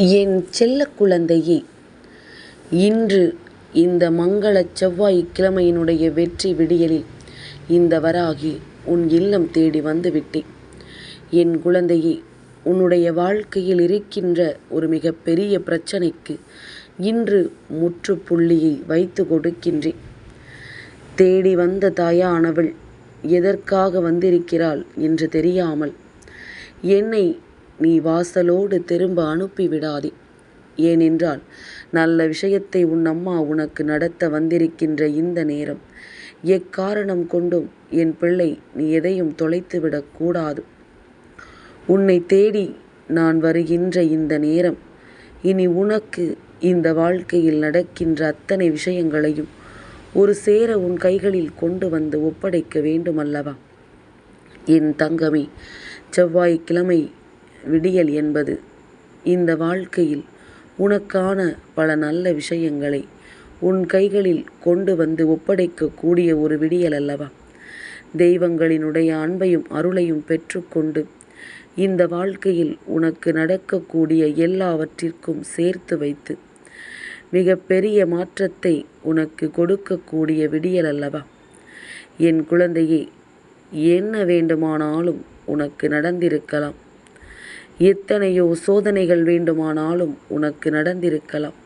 என் செல்ல குழந்தையே இன்று இந்த மங்களச் செவ்வாய் கிழமையினுடைய வெற்றி விடியலில் இந்த வராகி உன் இல்லம் தேடி வந்து விட்டேன். என் குழந்தையே உன்னுடைய வாழ்க்கையில் இருக்கின்ற ஒரு மிகப்பெரிய பிரச்சனைக்கு இன்று முற்றுப்புள்ளியை வைத்து கொடுக்கின்றேன். தேடி வந்த தாயானவள் எதற்காக வந்திருக்கிறாள் என்று தெரியாமல் என்னை நீ வாசலோடு திரும்ப அனுப்பிவிடாதே ஏனென்றால் நல்ல விஷயத்தை உன் அம்மா உனக்கு நடத்த வந்திருக்கின்ற இந்த நேரம் எக்காரணம் கொண்டும் என் பிள்ளை நீ எதையும் தொலைத்துவிடக் கூடாது. உன்னை தேடி நான் வருகின்ற இந்த நேரம் இனி உனக்கு இந்த வாழ்க்கையில் நடக்கின்ற அத்தனை விஷயங்களையும் ஒரு சேர உன் கைகளில் கொண்டு வந்து ஒப்படைக்க வேண்டுமல்லவா? என் தங்கமே செவ்வாய்க்கிழமை விடியல் என்பது இந்த வாழ்க்கையில் உனக்கான பல நல்ல விஷயங்களை உன் கைகளில் கொண்டு வந்து ஒப்படைக்கக்கூடிய ஒரு விடியல் அல்லவா? தெய்வங்களினுடைய அன்பையும் அருளையும் பெற்றுக்கொண்டு இந்த வாழ்க்கையில் உனக்கு நடக்கக்கூடிய எல்லாவற்றிற்கும் சேர்த்து வைத்து மிக பெரிய மாற்றத்தை உனக்கு கொடுக்கக்கூடிய விடியல் அல்லவா? என் குழந்தையே என்ன வேண்டுமானாலும் உனக்கு நடந்திருக்கலாம். எத்தனையோ சோதனைகள் வேண்டுமானாலும் உனக்கு நடந்திருக்கலாம்.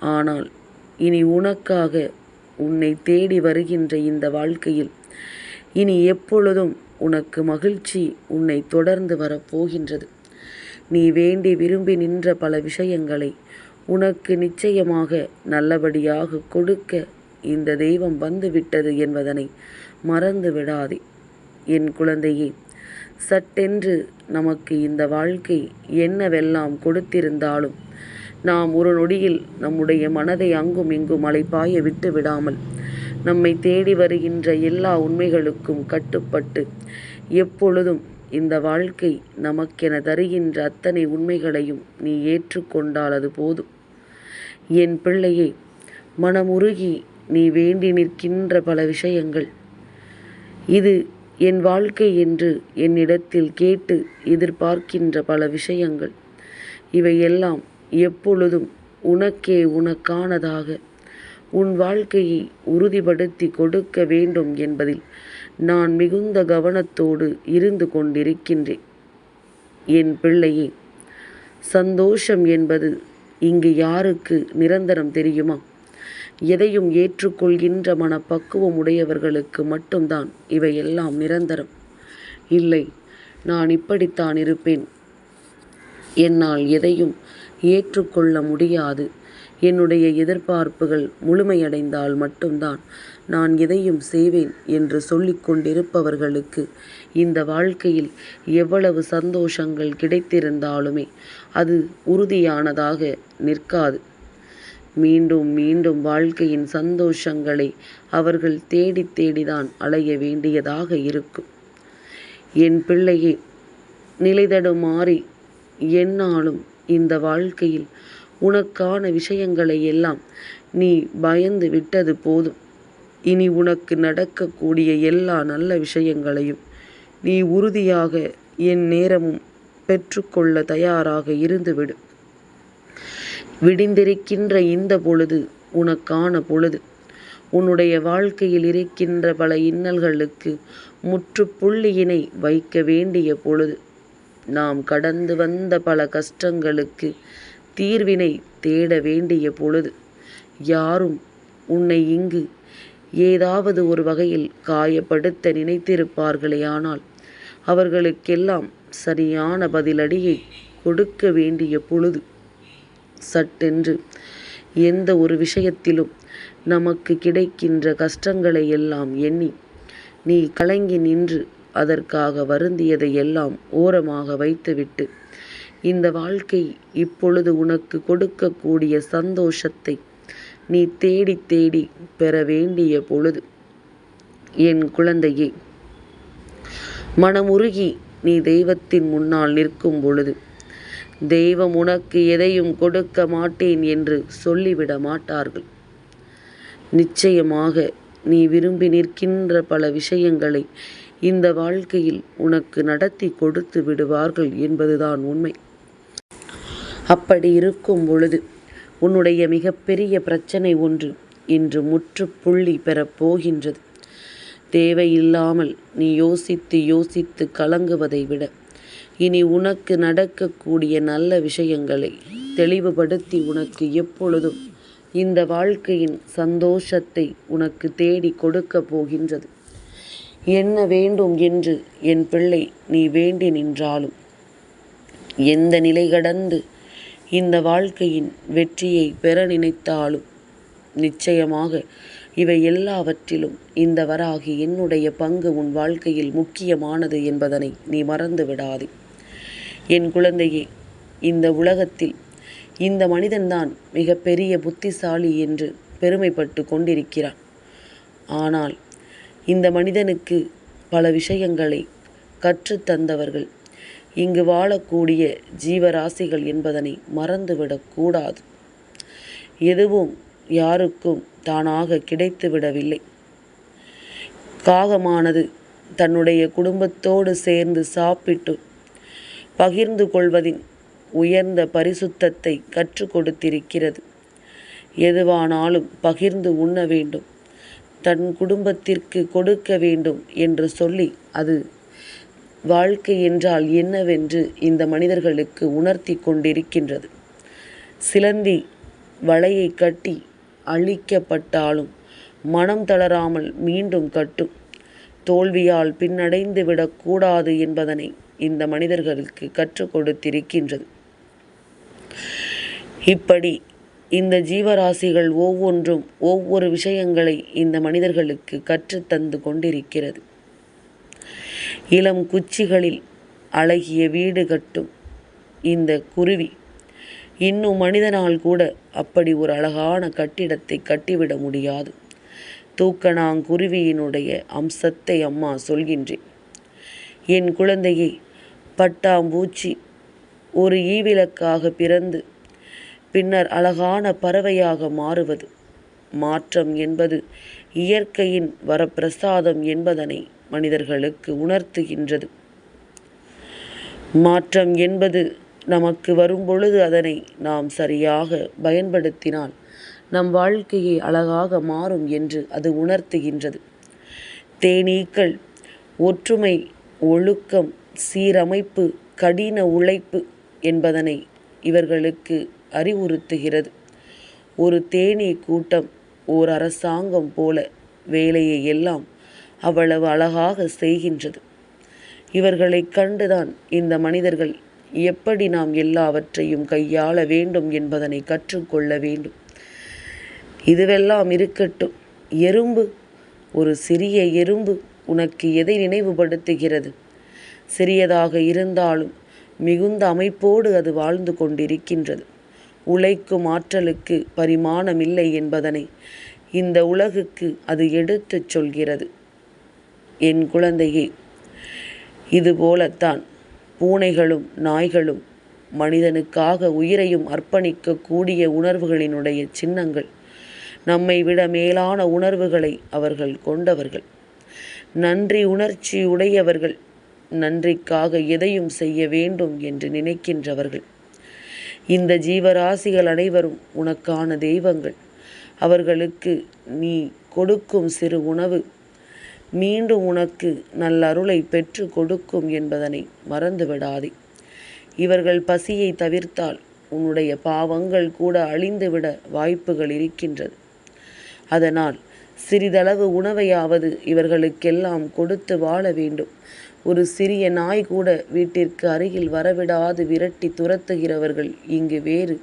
ஆனால் இனி உனக்காக உன்னை தேடி வருகின்ற இந்த வாழ்க்கையில் இனி எப்பொழுதும் உனக்கு மகிழ்ச்சி உன்னை தொடர்ந்து வரப்போகின்றது நீ வேண்டி விரும்பி நின்ற பல விஷயங்களை உனக்கு நிச்சயமாக நல்லபடியாக கொடுக்க இந்த தெய்வம் வந்துவிட்டது என்பதனை மறந்து விடாதே என் குழந்தையே சட்டென்று நமக்கு இந்த வாழ்க்கை என்னவெல்லாம் கொடுத்திருந்தாலும் நாம் ஒரு நொடியில் நம்முடைய மனதை அங்கும் இங்கும் அலைப்பாய விட்டு விடாமல் நம்மை தேடி வருகின்ற எல்லா உண்மைகளுக்கும் கட்டுப்பட்டு எப்பொழுதும் இந்த வாழ்க்கை நமக்கென தருகின்ற அத்தனை உண்மைகளையும் நீ ஏற்றுக்கொண்டால் அது போதும். என் பிள்ளையே மனமுருகி நீ வேண்டி நிற்கின்ற பல விஷயங்கள். இது என் வாழ்க்கை என்று என்னிடத்தில் கேட்டு எதிர்பார்க்கின்ற பல விஷயங்கள். இவையெல்லாம் எப்பொழுதும் உனக்கே உனக்கானதாக உன் வாழ்க்கையை உறுதிப்படுத்தி கொடுக்க வேண்டும் என்பதில் நான் மிகுந்த கவனத்தோடு இருந்து கொண்டிருக்கின்றேன். என் பிள்ளையே சந்தோஷம் என்பது இங்கு யாருக்கு நிரந்தரம் தெரியுமா? எதையும் ஏற்றுக்கொள்கின்ற மனப்பக்குவம் உடையவர்களுக்கு மட்டும்தான் இவையெல்லாம் நிரந்தரம். இல்லை நான் இப்படித்தான் இருப்பேன். என்னால் எதையும் ஏற்றுக்கொள்ள முடியாது. என்னுடைய எதிர்பார்ப்புகள் முழுமையடைந்தால் மட்டும்தான் நான் எதையும் செய்வேன் என்று சொல்லிக்கொண்டிருப்பவர்களுக்கு இந்த வாழ்க்கையில் எவ்வளவு சந்தோஷங்கள் கிடைத்திருந்தாலுமே அது உறுதியானதாக நிற்காது. மீண்டும் மீண்டும் வாழ்க்கையின் சந்தோஷங்களை அவர்கள் தேடி தேடிதான் அலைய வேண்டியதாக இருக்கும். என் பிள்ளையே நிலைதடுமாறி என்னாலும் இந்த வாழ்க்கையில் உனக்கான விஷயங்களை எல்லாம் நீ பயந்து விட்டது போதும். இனி உனக்கு நடக்கக்கூடிய எல்லா நல்ல விஷயங்களையும் நீ உறுதியாக என் நேரமும் பெற்றுக்கொள்ள தயாராக இருந்துவிடும். விடிந்திருக்கின்ற இந்த பொழுது உனக்கான பொழுது. உன்னுடைய வாழ்க்கையில் இருக்கின்ற பல இன்னல்களுக்கு முற்றுப்புள்ளியினை வைக்க வேண்டிய பொழுது நாம் கடந்து வந்த பல கஷ்டங்களுக்கு தீர்வினை தேட வேண்டிய பொழுது யாரும் உன்னை இங்கு ஏதாவது ஒரு வகையில் காயப்படுத்த நினைத்திருப்பார்களே ஆனால் அவர்களுக்கெல்லாம் சரியான பதிலடியை கொடுக்க வேண்டிய பொழுது சட்டென்று. எந்த ஒரு விஷயத்திலும் நமக்கு கிடைக்கின்ற கஷ்டங்களை எல்லாம் எண்ணி நீ கலங்கி நின்று அதற்காக வருந்தியதை எல்லாம் ஓரமாக வைத்துவிட்டு இந்த வாழ்க்கை இப்பொழுது உனக்கு கொடுக்கக்கூடிய சந்தோஷத்தை நீ தேடி தேடி பெற வேண்டிய பொழுது என் குழந்தையே. மனமுருகி நீ தெய்வத்தின் முன்னால் நிற்கும் பொழுது தெய்வம் உனக்கு எதையும் கொடுக்க மாட்டேன் என்று சொல்லிவிட மாட்டார்கள். நிச்சயமாக நீ விரும்பி நிற்கின்ற பல விஷயங்களை இந்த வாழ்க்கையில் உனக்கு நடத்தி கொடுத்து விடுவார்கள் என்பதுதான் உண்மை. அப்படி இருக்கும் பொழுது உன்னுடைய மிகப்பெரிய பிரச்சனை ஒன்று இன்று முற்றுப்புள்ளி பெறப் போகின்றது. தேவையில்லாமல் நீ யோசித்து யோசித்து கலங்குவதை விட இனி உனக்கு நடக்கக்கூடிய நல்ல விஷயங்களை தெளிவுபடுத்தி உனக்கு எப்பொழுதும் இந்த வாழ்க்கையின் சந்தோஷத்தை உனக்கு தேடி கொடுக்கப் போகின்றது. என்ன வேண்டும் என்று என் பிள்ளை நீ வேண்டி நின்றாலும் எந்த நிலை கடந்து இந்த வாழ்க்கையின் வெற்றியை பெற நினைத்தாலும் நிச்சயமாக இவை எல்லாவற்றிலும் இந்த வராகி என்னுடைய பங்கு உன் வாழ்க்கையில் முக்கியமானது என்பதனை நீ மறந்து விடாதே என் குழந்தையே இந்த உலகத்தில் இந்த மனிதன்தான் மிக பெரிய புத்திசாலி என்று பெருமைப்பட்டு கொண்டிருக்கிறான். ஆனால் இந்த மனிதனுக்கு பல விஷயங்களை கற்றுத்தந்தவர்கள் இங்கு வாழக்கூடிய ஜீவராசிகள் என்பதனை மறந்துவிடக்கூடாது எதுவும் யாருக்கும் தானாக கிடைத்துவிடவில்லை. காகமானது தன்னுடைய குடும்பத்தோடு சேர்ந்து சாப்பிட்டு பகிர்ந்து கொள்வதின் உயர்ந்த பரிசுத்தத்தை கற்றுக் கொடுத்திருக்கிறது எதுவானாலும் பகிர்ந்து உண்ண வேண்டும். தன் குடும்பத்திற்கு கொடுக்க வேண்டும் என்று சொல்லி அது வாழ்க்கை என்றால் என்னவென்று இந்த மனிதர்களுக்கு உணர்த்தி கொண்டிருக்கின்றது. சிலந்தி வலையை கட்டி அழிக்கப்பட்டாலும் மனம் தளராமல் மீண்டும் கட்டும். தோல்வியால் பின்னடைந்து விடக்கூடாது என்பதனை இந்த மனிதர்களுக்கு கற்றுக் கொடுத்திருக்கின்றது. இப்படி இந்த ஜீவராசிகள் ஒவ்வொன்றும் ஒவ்வொரு விஷயங்களை இந்த மனிதர்களுக்கு கற்றுத்தந்து கொண்டிருக்கிறது. இளம் குச்சிகளில் அழகிய வீடு கட்டும் இந்த குருவி இன்னும் மனிதனால் கூட அப்படி ஒரு அழகான கட்டிடத்தை கட்டிவிட முடியாது. தூக்கணாங்குருவியினுடைய அம்சத்தை அம்மா சொல்கின்றேன் என் குழந்தையை பட்டாம்பூச்சி ஒரு ஈவிளக்காக பிறந்து பின்னர் அழகான பறவையாக மாறுவது. மாற்றம் என்பது இயற்கையின் வரப்பிரசாதம் என்பதனை மனிதர்களுக்கு உணர்த்துகின்றது. மாற்றம் என்பது நமக்கு வரும்பொழுது அதனை நாம் சரியாக பயன்படுத்தினால் நம் வாழ்க்கையை அழகாக மாறும் என்று அது உணர்த்துகின்றது. தேனீக்கள் ஒற்றுமை ஒழுக்கம் சீரமைப்பு கடின உழைப்பு என்பதனை இவர்களுக்கு அறிவுறுத்துகிறது. ஒரு தேனீ கூட்டம் ஓர் அரசாங்கம் போல வேலையை எல்லாம் அவ்வளவு அழகாக செய்கின்றது. இவர்களை கண்டுதான் இந்த மனிதர்கள் எப்படி நாம் எல்லாவற்றையும் கையாள வேண்டும் என்பதனை கற்றுக்கொள்ள வேண்டும். இதுவெல்லாம் இருக்கட்டும். எறும்பு ஒரு சிறிய எறும்பு உனக்கு எதை நினைவுபடுத்துகிறது? சிறியதாக இருந்தாலும் மிகுந்த அமைப்போடு அது வாழ்ந்து கொண்டிருக்கின்றது. உழைக்கும் ஆற்றலுக்கு பரிமாணமில்லை என்பதனை இந்த உலகுக்கு அது எடுத்துச் சொல்கிறது. என் குழந்தையே இதுபோலத்தான் பூனைகளும் நாய்களும் மனிதனுக்காக உயிரையும் அர்ப்பணிக்கக்கூடிய உணர்வுகளினுடைய சின்னங்கள் நம்மை விட மேலான உணர்வுகளை அவர்கள் கொண்டவர்கள். நன்றி உணர்ச்சி உடையவர்கள் நன்றிக்காக எதையும் செய்ய வேண்டும் என்று நினைக்கின்றவர்கள். இந்த ஜீவராசிகள் அனைவரும் உனக்கான தெய்வங்கள். அவர்களுக்கு நீ கொடுக்கும் சிறு உணவு மீண்டும் உனக்கு நல்லருளை பெற்று கொடுக்கும் என்பதனை மறந்துவிடாதே. இவர்கள் பசியை தவிர்த்தால் உன்னுடைய பாவங்கள் கூட அழிந்துவிட வாய்ப்புகள் இருக்கின்றது. அதனால் சிறிதளவு உணவையாவது இவர்களுக்கெல்லாம் கொடுத்து வாழ வேண்டும். ஒரு சிறிய நாய் கூட வீட்டிற்கு அருகில் வரவிடாது விரட்டி துரத்துகிறவர்கள் இங்கு வேறு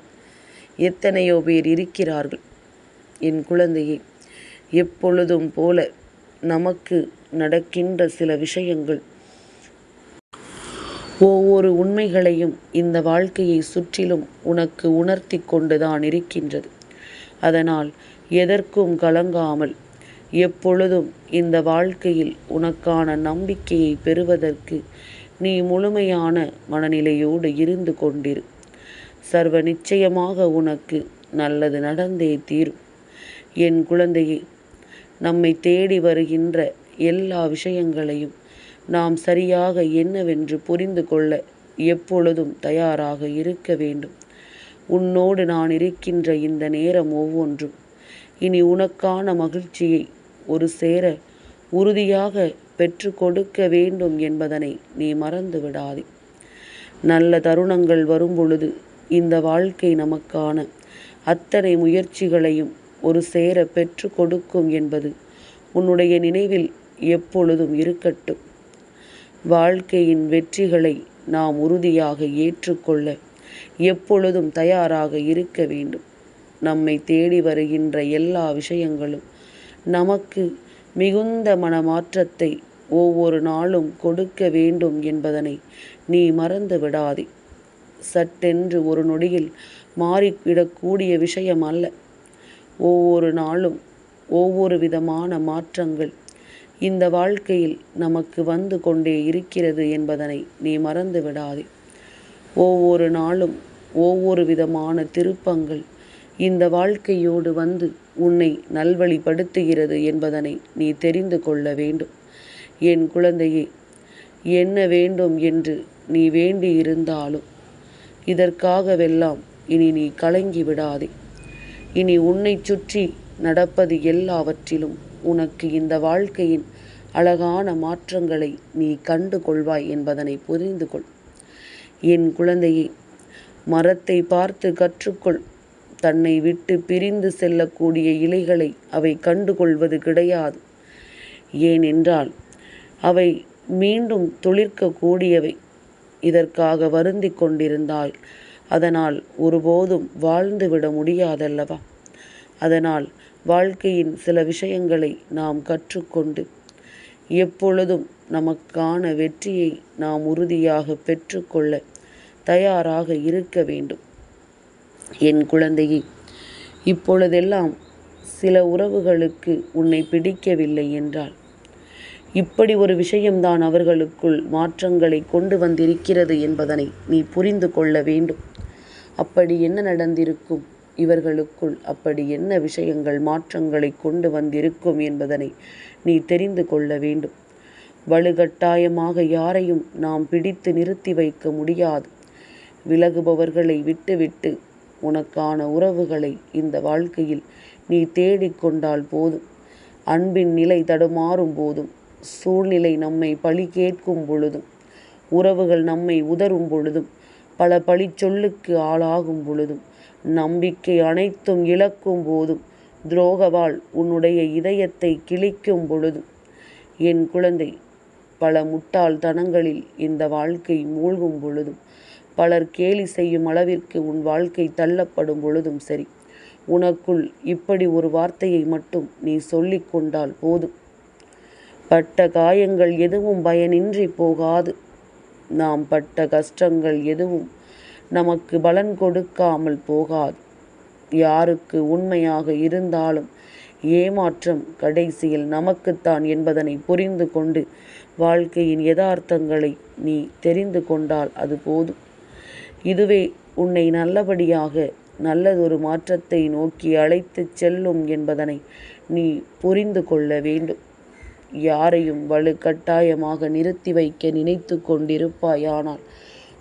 எத்தனையோ பேர் இருக்கிறார்கள். என் குழந்தையை எப்பொழுதும் போல நமக்கு நடக்கின்ற சில விஷயங்கள். ஒவ்வொரு உண்மைகளையும் இந்த வாழ்க்கையை சுற்றிலும் உனக்கு உணர்த்தி கொண்டுதான் இருக்கின்றது. அதனால் எதற்கும் கலங்காமல் எப்பொழுதும் இந்த வாழ்க்கையில் உனக்கான நம்பிக்கையை பெறுவதற்கு நீ முழுமையான மனநிலையோடு இருந்து கொண்டிரு. சர்வ நிச்சயமாக உனக்கு நல்லது நடந்தே தீரும். என் குழந்தையே நம்மை தேடி வருகின்ற எல்லா விஷயங்களையும் நாம் சரியாக என்னவென்று புரிந்து கொள்ள எப்பொழுதும் தயாராக இருக்க வேண்டும். உன்னோடு நான் இருக்கின்ற இந்த நேரம் ஒவ்வொன்றும் இனி உனக்கான மகிழ்ச்சியை ஒரு சேர உறுதியாக பெற்று கொடுக்க வேண்டும் என்பதனை நீ மறந்து விடாதே நல்ல தருணங்கள் வரும்பொழுது இந்த வாழ்க்கை நமக்கான அத்தனை முயற்சிகளையும் ஒரு சேர பெற்று கொடுக்கும் என்பது உன்னுடைய நினைவில் எப்பொழுதும் இருக்கட்டும். வாழ்க்கையின் வெற்றிகளை நாம் உறுதியாக ஏற்றுக்கொள்ள எப்பொழுதும் தயாராக இருக்க வேண்டும். நம்மை தேடி வருகின்ற எல்லா விஷயங்களும் நமக்கு மிகுந்த மனமாற்றத்தை ஒவ்வொரு நாளும் கொடுக்க வேண்டும் என்பதனை நீ மறந்து விடாதே. சட்டென்று ஒரு நொடியில் மாறிவிடக்கூடிய விஷயம் அல்ல. ஒவ்வொரு நாளும் ஒவ்வொரு விதமான மாற்றங்கள் இந்த வாழ்க்கையில் நமக்கு வந்து கொண்டே இருக்கிறது என்பதனை நீ மறந்து விடாதே. ஒவ்வொரு நாளும் ஒவ்வொரு விதமான திருப்பங்கள் இந்த வாழ்க்கையோடு வந்து உன்னை நல்வழிப்படுத்துகிறது என்பதனை நீ தெரிந்து கொள்ள வேண்டும். என் குழந்தையே என்ன வேண்டும் என்று நீ வேண்டி இருந்தாலும் இதற்காகவெல்லாம் இனி நீ கலங்கி விடாதே. இனி உன்னை சுற்றி நடப்பது எல்லாவற்றிலும் உனக்கு இந்த வாழ்க்கையின் அழகான மாற்றங்களை நீ கண்டு கொள்வாய் என்பதனை புரிந்து கொள். என் குழந்தையே மரத்தை பார்த்து கற்றுக்கொள். தன்னை விட்டு பிரிந்து செல்லக்கூடிய இலைகளை அவை கண்டுகொள்வது கிடையாது. ஏனென்றால் அவை மீண்டும் துளிர்க்கக்கூடியவை. இதற்காக வருந்தி கொண்டிருந்தால் அதனால் ஒருபோதும் வாழ்ந்துவிட முடியாதல்லவா? அதனால் வாழ்க்கையின் சில விஷயங்களை நாம் கற்றுக்கொண்டு எப்பொழுதும் நமக்கான வெற்றியை நாம் உறுதியாக பெற்றுக்கொள்ள தயாராக இருக்க வேண்டும். என் குழந்தையே இப்பொழுதெல்லாம் சில உறவுகளுக்கு உன்னை பிடிக்கவில்லை என்றால் இப்படி ஒரு விஷயம்தான் அவர்களுக்குள் மாற்றங்களை கொண்டு வந்திருக்கிறது என்பதனை நீ புரிந்து கொள்ள வேண்டும். அப்படி என்ன நடந்திருக்கும்? இவர்களுக்குள் அப்படி என்ன விஷயங்கள் மாற்றங்களை கொண்டு வந்திருக்கும் என்பதனை நீ தெரிந்து கொள்ள வேண்டும். வலுகட்டாயமாக யாரையும் நாம் பிடித்து நிறுத்தி வைக்க முடியாது. விலகுபவர்களை விட்டுவிட்டு உனக்கான உறவுகளை இந்த வாழ்க்கையில் நீ தேடிக்கொண்டால் போதும். அன்பின் நிலை தடுமாறும் போதும். சூழ்நிலை நம்மை பழி கேட்கும் பொழுதும் உறவுகள் நம்மை உதரும் பொழுதும் பல பழிச்சொல்லுக்கு ஆளாகும் பொழுதும் நம்பிக்கை அனைத்தும் இழக்கும் போதும் துரோகவால் உன்னுடைய இதயத்தை கிழிக்கும் பொழுதும் என் குழந்தை பல முட்டாள்தனங்களில் இந்த வாழ்க்கை மூழ்கும் பொழுதும் பலர் கேலி செய்யும் அளவிற்கு உன் வாழ்க்கை தள்ளப்படும் பொழுதும் சரி. உனக்குள் இப்படி ஒரு வார்த்தையை மட்டும் நீ சொல்லிக் கொண்டால் போதும். பட்ட காயங்கள் எதுவும் பயனின்றி போகாது. நாம் பட்ட கஷ்டங்கள் எதுவும் நமக்கு பலன் கொடுக்காமல் போகாது. யாருக்கு உண்மையாக இருந்தாலும் ஏமாற்றம் கடைசியில் நமக்குத்தான் என்பதனை புரிந்து கொண்டு வாழ்க்கையின் யதார்த்தங்களை நீ தெரிந்து கொண்டால் அது போதும். இதுவே உன்னை நல்லபடியாக நல்லதொரு மாற்றத்தை நோக்கி அழைத்துச் செல்லும் என்பதனை நீ புரிந்து கொள்ள வேண்டும். யாரையும் வலுக்கட்டாயமாக நிறுத்தி வைக்க நினைத்து கொண்டிருப்பாயானால்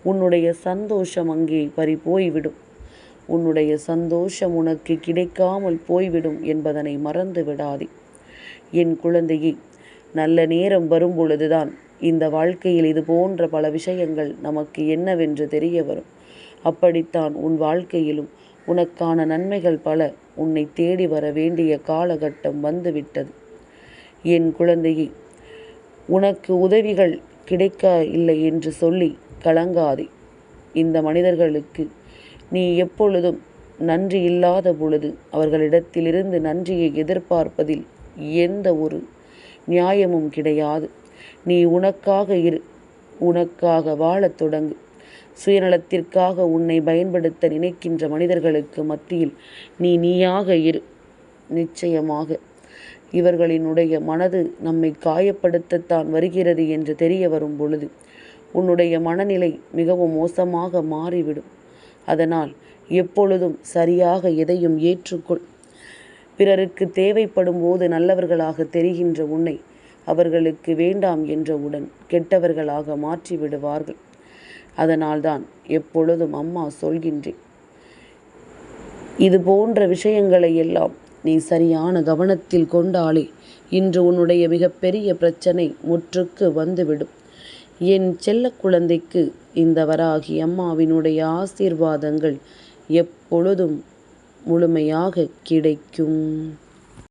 உன்னுடைய சந்தோஷம் அங்கே பறி போய்விடும் உன்னுடைய சந்தோஷம் உனக்கு கிடைக்காமல் போய்விடும் என்பதனை மறந்து விடாதே என் குழந்தையை நல்ல நேரம் வரும் பொழுதுதான் இந்த வாழ்க்கையில் இது போன்ற பல விஷயங்கள் நமக்கு என்னவென்று தெரிய வரும். அப்படித்தான் உன் வாழ்க்கையிலும் உனக்கான நன்மைகள் பல உன்னை தேடி வர வேண்டிய காலகட்டம் வந்துவிட்டது. என் குழந்தையே உனக்கு உதவிகள் கிடைக்க இல்லை என்று சொல்லி கலங்காதே. இந்த மனிதர்களுக்கு நீ எப்பொழுதும் நன்றி இல்லாத பொழுது அவர்களிடத்திலிருந்து நன்றியை எதிர்பார்ப்பதில் எந்த ஒரு நியாயமும் கிடையாது. நீ உனக்காக இரு உனக்காக வாழத் தொடங்கு. சுயநலத்திற்காக உன்னை பயன்படுத்த நினைக்கின்ற மனிதர்களுக்கு மத்தியில் நீ நீயாக இரு நிச்சயமாக. இவர்களினுடைய மனது நம்மை காயப்படுத்தத்தான் வருகிறது என்று தெரிய வரும் பொழுது உன்னுடைய மனநிலை மிகவும் மோசமாக மாறிவிடும். அதனால் எப்பொழுதும் சரியாக எதையும் ஏற்றுக்கொள். பிறருக்கு தேவைப்படும் போது நல்லவர்களாக தெரிகின்ற உன்னை அவர்களுக்கு வேண்டாம் என்றவுடன் கெட்டவர்களாக மாற்றி விடுவார்கள் அதனால்தான் எப்பொழுதும் அம்மா சொல்கின்றேன் இது போன்ற விஷயங்களை எல்லாம் நீ சரியான கவனத்தில் கொண்டாலே இன்று உன்னுடைய மிகப்பெரிய பிரச்சனை முற்றுக்கு வந்துவிடும். என் செல்ல குழந்தைக்கு இந்த வராகி அம்மாவினுடைய ஆசீர்வாதங்கள் எப்பொழுதும் முழுமையாக கிடைக்கும்.